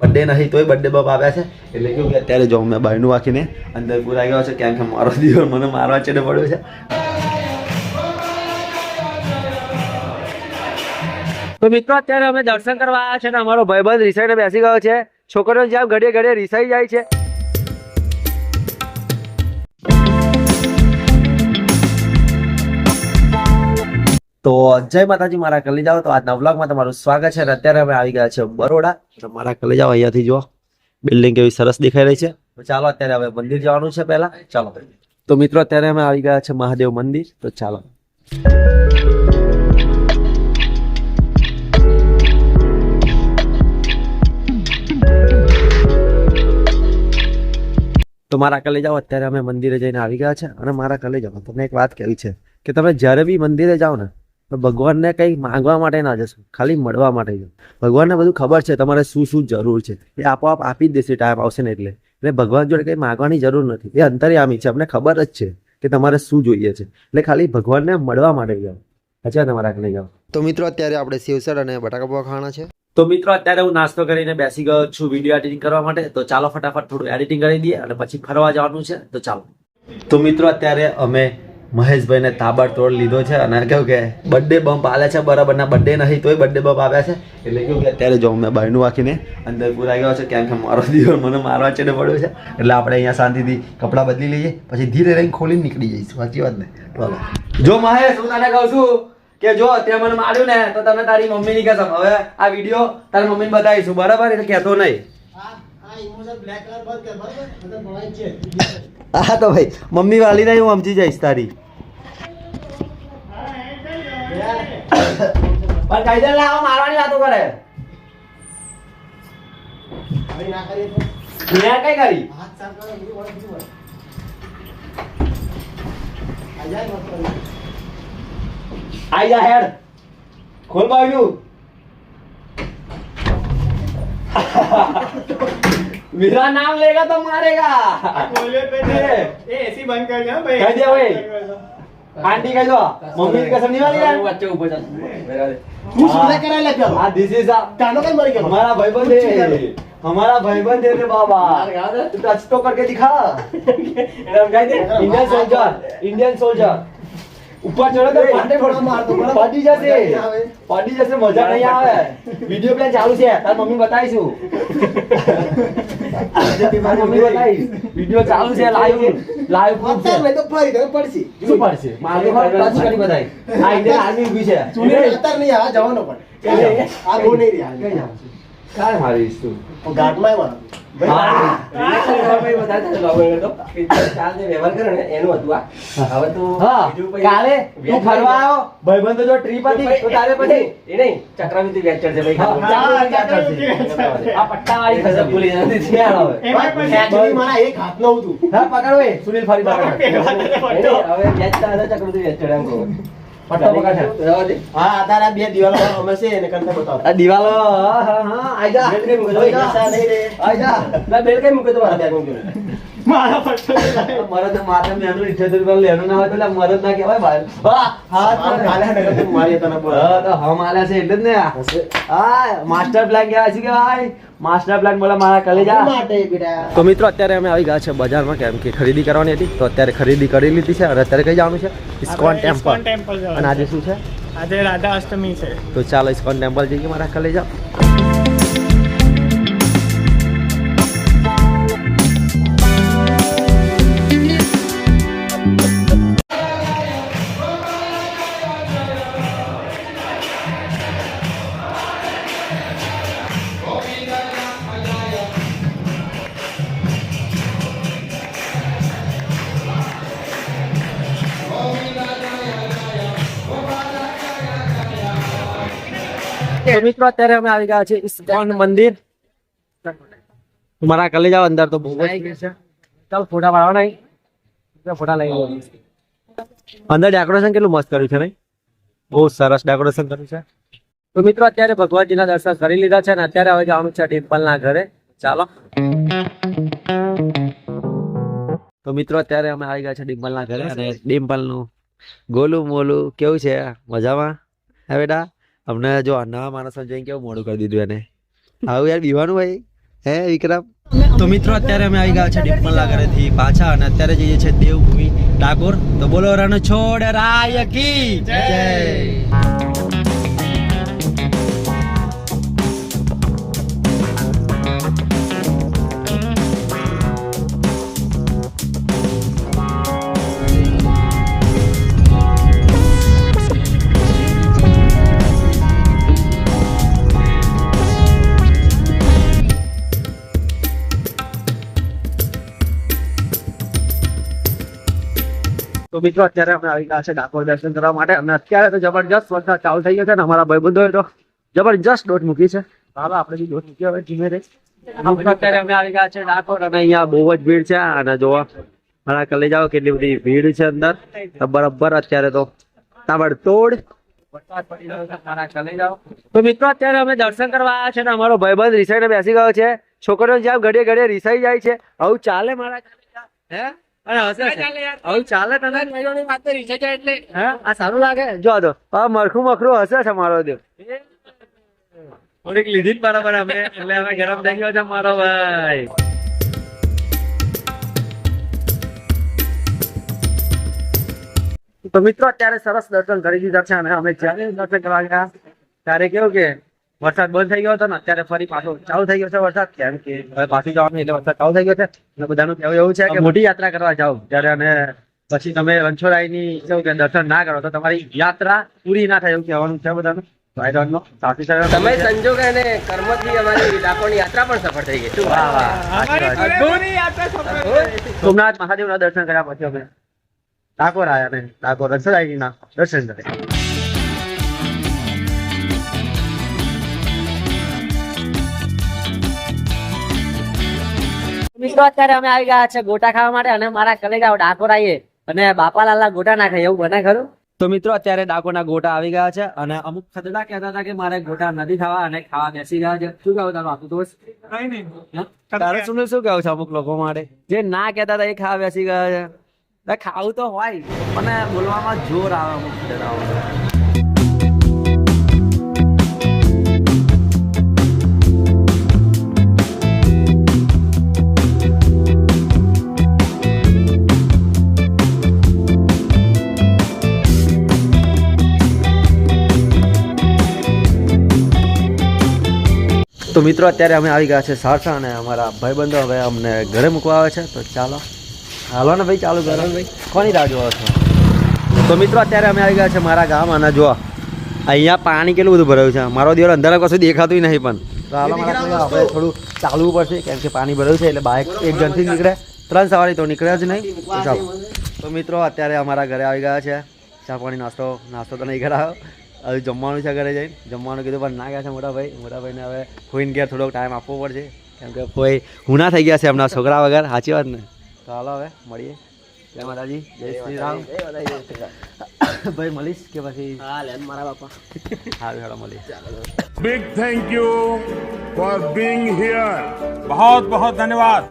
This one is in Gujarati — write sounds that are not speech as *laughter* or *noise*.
બર્થડે નહીં તોય બર્થડે બપ આવ્યા છે. એટલે કેવું કે અત્યારે જો મેં બહારનું વાંકીને અંદર પૂરાઈ ગયો છે કેમ કે મારો દિવસ મને મારવા ચડે પડ્યો છે. તો મિત્રો, અત્યારે અમે દર્શન કરવા આવ્યા છે ને અમારો ભાઈબંધ રિસાઈને બેસી ગયો છે. છોકરીઓ જેમ ઘડીએ ઘડીએ રિસાઈ જાય છે. તો જય માતાજી, મારા કલેજાઓ. તો આજના વ્લોગમાં તમારું સ્વાગત છે અને અત્યારે અમે આવી ગયા છે બરોડા. તો મારા કલેજાઓ અહીંયાથી જુઓ. બિલ્ડિંગ કેવી સરસ દેખાઈ રહી છે. ચાલો, અત્યારે હવે મંદિર જવાનું છે પહેલા. ચાલો. તો મિત્રો, અત્યારે અમે આવી ગયા છે મહાદેવ મંદિર. તો ચાલો. તો મારા કલેજાઓ, અત્યારે અમે મંદિરે જઈને આવી ગયા છે. અને મારા કલેજાઓ તમને એક વાત કહેવી છે કે તમે જ્યારે બી મંદિરે જાઓ ને ભગવાનને કંઈ માંગવા માટે ના જશો ખાલી મળવા માટે જશો. ભગવાનને બધું ખબર છે તમારે શું શું જરૂર છે. એ આપોઆપ આપી જ દેશે ટાઈમ આવશે ને એટલે. એટલે ભગવાન જોડે કંઈ માંગવાની જરૂર નથી. એ અંતર્યામી છે અમને ખબર જ છે કે તમારે શું જોઈએ છે. એટલે ખાલી ભગવાનને મળવા માટે જાઓ. અચ્છા તમારા કલે જાઓ? તો મિત્રો અત્યારે આપણે સેવસર અને બટાકા પૌવા ખાવાના છે. તો મિત્રો અત્યારે હું નાસ્તો કરીને બેસી ગયો છું વીડિયો એડિટિંગ કરવા માટે. તો ચાલો ફટાફટ થોડું એડિટિંગ કરી દઈએ અને પછી ફરવા જવાનું છે. તો ચાલો. તો મિત્રો અત્યારે અમે મહેશભાઈને તાબડતોડ લીધો છે અને કેવું કે બર્થડે બમ્પ આલે છે બરાબરના બર્થડે નહીં, તોય બર્થડે બમ્પ આવ્યા છે. એટલે કેવું કે અત્યારે જો મેં બહારનું વાંકીને અંદર પૂરાઈ ગયો છે, કેમ કે મારો દિવસ મને મારવા ચડે પડ્યો છે. એટલે આપણે અહીંયા શાંતિથી કપડાં બદલી લઈએ, પછી ધીરે રહીને ખોલીને નીકળી જઈશું. સાચી વાત ને? તો જો મહેશ, હું તને કહું છું કે જો તે મને માર્યું ને, તો તને તારી મમ્મીની કસમ. હવે આ વીડિયો તારી મમ્મીને બતાવીશું. બરાબર? એટલે કહેતો નહીં. હા, તો ભાઈ, મમ્મી વાલી નહીં હું સમજી જઈશ તારી. પણ કાયદા લાવો વાતો કરે. કઈ કરી? આઈ જા, હેડ. ખોલ બાવ્યું मेरा नाम लेगा तो मारेगा एसी बंद कर दिया भाई कर दिया भाई। आंटी कह दो मम्मी की कसम नहीं वाली यार વચ્ચે ઉભો છે तू सुना करा लग गया हाँ दिस इज टानो कहीं मर गया हमारा भाईबंद है हमारा भाईबंद है रे बाबा तू टच तो करके दिखा इंडियन सोल्जर इंडियन सोल्जर ऊपर चढ़ो तो फाटे थोड़ा मार दो, बड़ा પાટી મજા નહીં જશે આવે. પાટી જશે મજા નહીં આવે વિડિયો પ્લાન ચાલુ *laughs* છે તાર મમ્મી બતાવીશું તાર મમ્મી બતાવીશ *laughs* વિડિયો ચાલુ છે લાઈવ લાઈવ પ્રૂફ છે. અત્યારે તો ફરી તો પડશે. શું પડશે? મારે ટચ કરી બધાય. આ ઇન્ડિયન આર્મી ઊભી છે. સુનિલ અત્યારે નહીં આ જવાનો પણ. આ બહુ નહીં રહ્યા. કાય મારો હા. કાલે તું ફરવા આવ્યો ભાઈબંધો દિવાલો આઈ જા. બેલ કઈ મૂકો આઈ જા. પૈસા રૂપિયા ના હોય તો મરદ ના કહેવાય ભાઈ હા હા હા કાલે નગર તું મારી તને બોલ હા તો હમ આલ્યા છે એટલે જ ને હા માસ્ટર પ્લાન કહેવાય છે કે ભાઈ માસ્ટર પ્લાન બોલે મારા કલેજા. માટે તો મિત્રો અત્યારે અમે આવી ગયા છે બજારમાં કેમ કે ખરીદી કરવાની હતી. તો અત્યારે ખરીદી કરી લીધી છે અને અત્યારે કઈ જવાનું છે? ઇસ્કોન ટેમ્પલ ટેમ્પલ અને આજે શું છે? આજે રાધા અષ્ટમી છે. તો ચાલો ઇસ્કોન ટેમ્પલ જઈએ મારા કલેજા. મિત્રો, અત્યારે અમે આવી ગયા છે ઇસ્કોન મંદિર. મારા કલેજા અંદર તો બહુ છે. ચાલ, ફોટા પાડવા નહીં. ફોટા લઈ અંદર ડેકોરેશન કેટલું મસ્ત કર્યું છે નહીં બહુ સરસ ડેકોરેશન કર્યું છે. તો મિત્રો, અત્યારે ભગવાનજીના દર્શન કરી લીધા છે અને અત્યારે હવે જવાનું છે ડિમ્પલના ઘરે. ચાલો. તો મિત્રો, અત્યારે અમે આવી ગયા છે ડિમ્પલના ઘરે અને ડિમ્પલનું ગોલું મોલું કેવું છે? મજામાં? હે બેટા? અમને જો આ માણસ જોઈને કેવું મોડું કરી દીધું એને? આવું યાર બીવાનું ભાઈ હે વિક્રમ? તો મિત્રો અત્યારે અમે આવી ગયા છે ડિમ્પલના ઘરેથી પાછા અને અત્યારે જઈએ છે દેવભૂમિ ડાકોર. તો બોલો રણ છોડ રાય કી? જય! તો મિત્રો, અત્યારે અમે આવી ગયા છે ડાકોર દર્શન કરવા માટે. અને અત્યારે તો જબરજસ્ત વરસાદ ચાલુ થઈ ગયો છે ને અમારા ભાઈબંધોએ તો જબરજસ્ત દોટ મૂકી છે. હાલો આપણે બી દોટ મૂકી હવે ધીમે અત્યારે અમે આવી ગયા છે ડાકોર અને અહીંયા બહુ જ ભીડ છે. અને જોવા, મારા કલે જાઓ કેટલી બધી ભીડ છે અંદર. બરાબર અત્યારે તો તાબડતોડ તો મિત્રો, અત્યારે અમે દર્શન કરવા આવ્યા છે ને અમારો ભાઈબંધ રિસાઈને બેસી ગયો છે. છોકરીઓ જેમ ઘડીએ ઘડીએ રિસાઈ જાય છે. આવું ચાલે મારા હે? અને હસે છે આવું ચાલે તને? હે? આ સારું લાગે? જો તો આ મરખું મખરું હસે છે મારો દેવ. થોડીક લીધી જ બરાબર અમે એટલે હવે ગરમ થઈ ગયો છે મારો ભાઈ. તો મિત્રો અત્યારે સરસ દર્શન કરી દીધા છે અને અમે જ્યારે દર્શન કરવા ગયા ત્યારે કેવું કે વરસાદ બંધ થઈ ગયો હતો ને અત્યારે ફરી પાછો ચાલુ થઈ ગયો છે વરસાદ. કેમ કે હવે પાછું જવાનું એટલે વરસાદ ચાલુ થઈ ગયો છે. અને બધાનું કહેવું એવું છે કે મોટી યાત્રા કરવા જાઓ. ત્યારે અને પછી તમે રણછોડરાયની કેવું કે દર્શન ના કરો તો તમારી યાત્રા પૂરી ના થાય એવું કહેવાનું છે બધાનું. તમે સંજોગ અને કર્મથી અમારી ડાકોરની યાત્રા પણ સફળ થઈ ગઈ. સોમનાથ મહાદેવના દર્શન કર્યા પછી અમે ડાકોર આવ્યા ને ડાકોર રણછોડરાયજીના દર્શન કર્યા મિત્રો અત્યારે અમે આવી ગયા છે ગોટા ખાવા માટે અને મારા કલેગાઓ ડાકોર આવીએ અને બાપાલાલના ગોટા ના ખાય એવું બને ખરું? તો મિત્રો અત્યારે ડાકોરના ગોટા આવી ગયા છે અને અમુક ખતડા કહેતા હતા કે મારે ગોટા નથી ખાવા અને ખાવા બેસી ગયા છે. શું કહું તારું આખું દોસ્ત? તારે શું શું કહું છે અમુક લોકો માટે? જે ના કહેતા હતા એ ખાવા બેસી ગયા છે. ખાવું તો હોય અને બોલવામાં જોર આવે અમુક. તો મિત્રો અત્યારે અમે આવી ગયા છે સારસા અને અમારા ભાઈબંધો હવે અમને ઘરે મૂકવા આવે છે. તો ચાલો. હાલો ને ભાઈ ચાલુ કરો. ભાઈ. કોની રાહ જોવો છો? તો મિત્રો અત્યારે અમે આવી ગયા છે મારા ગામ અને જો અહીંયા પાણી કેટલું બધું ભરાયું છે. મારો દિવસ અંધારા કશું દેખાતું નહીં પણ. તો હાલો મારા આપણે થોડું ચાલવું પડશે કેમ કે પાણી ભરાયું છે એટલે બાઇક એક જણથી નીકળે. ત્રણ સવારી તો નીકળે જ નહીં. તો ચાલો. તો મિત્રો અત્યારે અમારા ઘરે આવી ગયા છે. ચા પાણી નાસ્તો નાસ્તો તો નહીં કરાયો. હવે જમવાનું છે ઘરે જઈને. જમવાનું કીધું પણ ના ગયા છે મોટાભાઈ મોટાભાઈને હવે ખોઈને ગયા થોડોક ટાઈમ આપવો પડશે. કેમ કે કોઈ હુના થઈ ગયા છે એમના છોકરા વગર. સાચી વાત ને? તો હાલો હવે મળીએ. જય માતાજી. જય શ્રી રામ. ભાઈ મળીશ કે પછી? હા લેન મારા બાપા. હા હેડો મળીશ. Big thank you for being here બહુ બહુત ધન્યવાદ.